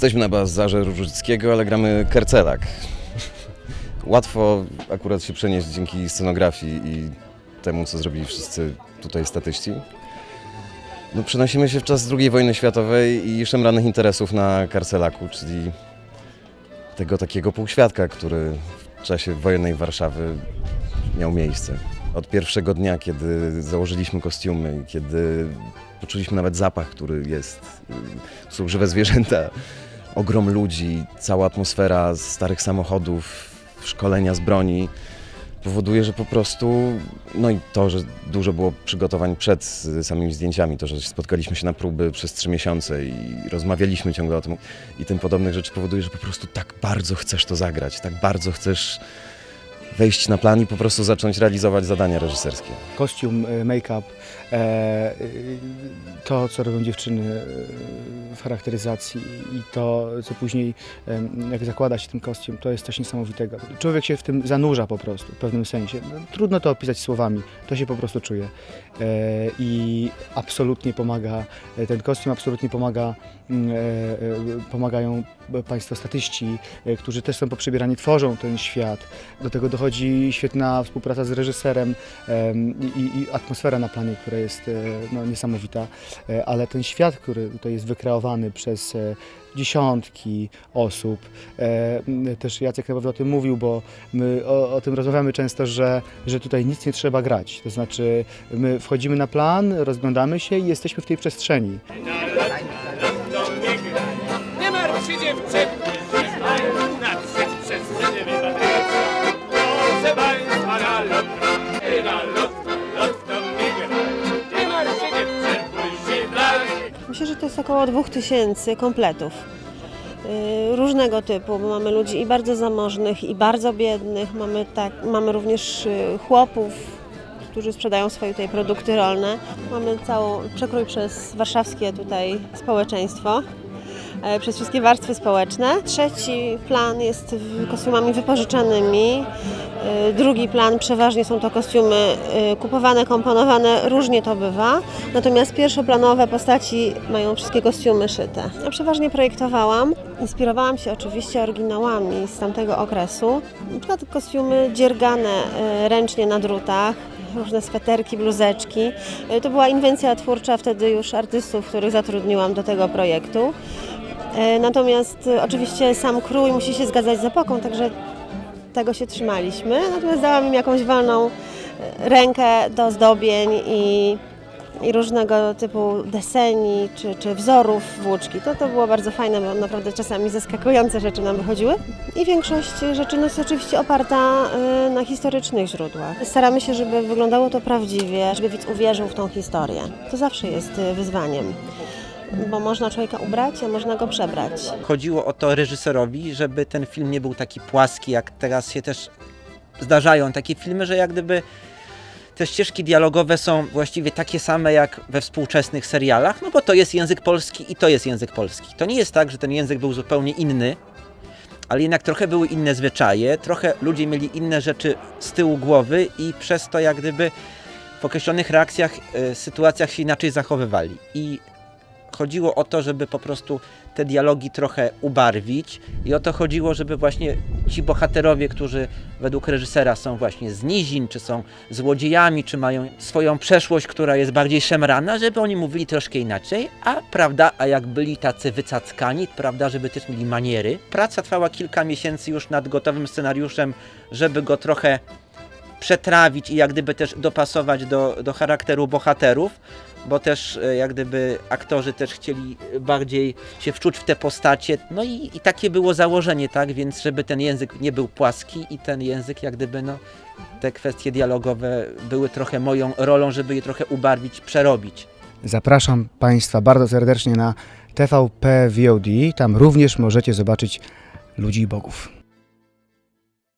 Jesteśmy na bazarze Różickiego, ale gramy Kercelak. Łatwo akurat się przenieść dzięki scenografii i temu, co zrobili wszyscy tutaj statyści. No, przenosimy się w czas II wojny światowej i szemranych interesów na Karcelaku, czyli tego takiego półświadka, który w czasie wojennej Warszawy miał miejsce. Od pierwszego dnia, kiedy założyliśmy kostiumy, kiedy poczuliśmy nawet zapach, który jest, y, są żywe zwierzęta, ogrom ludzi, cała atmosfera starych samochodów, szkolenia z broni, powoduje, że po prostu, no i to, że dużo było przygotowań przed y, samymi zdjęciami, to, że spotkaliśmy się na próby przez trzy miesiące i rozmawialiśmy ciągle o tym i tym podobnych rzeczy powoduje, że po prostu tak bardzo chcesz to zagrać, tak bardzo chcesz wejść na plan i po prostu zacząć realizować zadania reżyserskie. kostium, e, make-up, e, e, to co robią dziewczyny w charakteryzacji i to co później jak zakłada się ten kostium, to jest coś niesamowitego. Człowiek się w tym zanurza po prostu w pewnym sensie. No, trudno to opisać słowami, to się po prostu czuje. E, I absolutnie pomaga, e, ten kostium absolutnie pomaga, mm, e, pomagają Państwo statyści, e, którzy też są poprzebierani, tworzą ten świat. Do tego dochodzi świetna współpraca z reżyserem em, i, i atmosfera na planie, która jest e, no, niesamowita, E, ale ten świat, który tutaj jest wykreowany przez dziesiątki osób, też Jacek na pewno o tym mówił, bo my o, o tym rozmawiamy często, że, że tutaj nic nie trzeba grać, to znaczy my wchodzimy na plan, rozglądamy się i jesteśmy w tej przestrzeni. Nie martw się dziewczynki, nadszedł przestrzenie. Proszę Państwa na lot, na lot, lot dziewczynki, tak. Myślę, że to jest około 2000 kompletów. Yy, Różnego typu, bo mamy ludzi i bardzo zamożnych, i bardzo biednych. Mamy, tak, mamy również yy, chłopów, którzy sprzedają swoje tutaj produkty rolne. Mamy całą przekrój przez warszawskie tutaj społeczeństwo, przez wszystkie warstwy społeczne. Trzeci plan jest kostiumami wypożyczanymi. E, Drugi plan przeważnie są to kostiumy e, kupowane, komponowane, różnie to bywa. Natomiast pierwszoplanowe postaci mają wszystkie kostiumy szyte. Ja przeważnie projektowałam. Inspirowałam się oczywiście oryginałami z tamtego okresu. Na przykład kostiumy dziergane e, ręcznie na drutach, różne sweterki, bluzeczki. E, To była inwencja twórcza wtedy już artystów, których zatrudniłam do tego projektu. E, Natomiast e, oczywiście sam krój musi się zgadzać z epoką, także tego się trzymaliśmy. Natomiast dałam im jakąś wolną rękę do zdobień i, i różnego typu deseni czy, czy wzorów włóczki. To, to było bardzo fajne, bo naprawdę czasami zaskakujące rzeczy nam wychodziły. I większość rzeczy no, jest oczywiście oparta e, na historycznych źródłach. Staramy się, żeby wyglądało to prawdziwie, żeby widz uwierzył w tą historię. To zawsze jest e, wyzwaniem. Bo można człowieka ubrać, a można go przebrać. chodziło o to reżyserowi, żeby ten film nie był taki płaski, jak teraz się też zdarzają takie filmy, że jak gdyby te ścieżki dialogowe są właściwie takie same jak we współczesnych serialach, no bo to jest język polski i to jest język polski. To nie jest tak, że ten język był zupełnie inny, ale jednak trochę były inne zwyczaje, trochę ludzie mieli inne rzeczy z tyłu głowy i przez to jak gdyby w określonych reakcjach, e, sytuacjach się inaczej zachowywali. I chodziło o to, żeby po prostu te dialogi trochę ubarwić i o to chodziło, żeby właśnie ci bohaterowie, którzy według reżysera są właśnie z nizin, czy są złodziejami, czy mają swoją przeszłość, która jest bardziej szemrana, żeby oni mówili troszkę inaczej, a prawda, a jak byli tacy wycackani, prawda, żeby też mieli maniery. Praca trwała kilka miesięcy już nad gotowym scenariuszem, żeby go trochę przetrawić i jak gdyby też dopasować do, do charakteru bohaterów, bo też e, jak gdyby aktorzy też chcieli bardziej się wczuć w te postacie. No i, i takie było założenie, tak? Więc żeby ten język nie był płaski i ten język jak gdyby no te kwestie dialogowe były trochę moją rolą, żeby je trochę ubarwić, przerobić. Zapraszam Państwa bardzo serdecznie na TVP VOD, tam również możecie zobaczyć ludzi i bogów.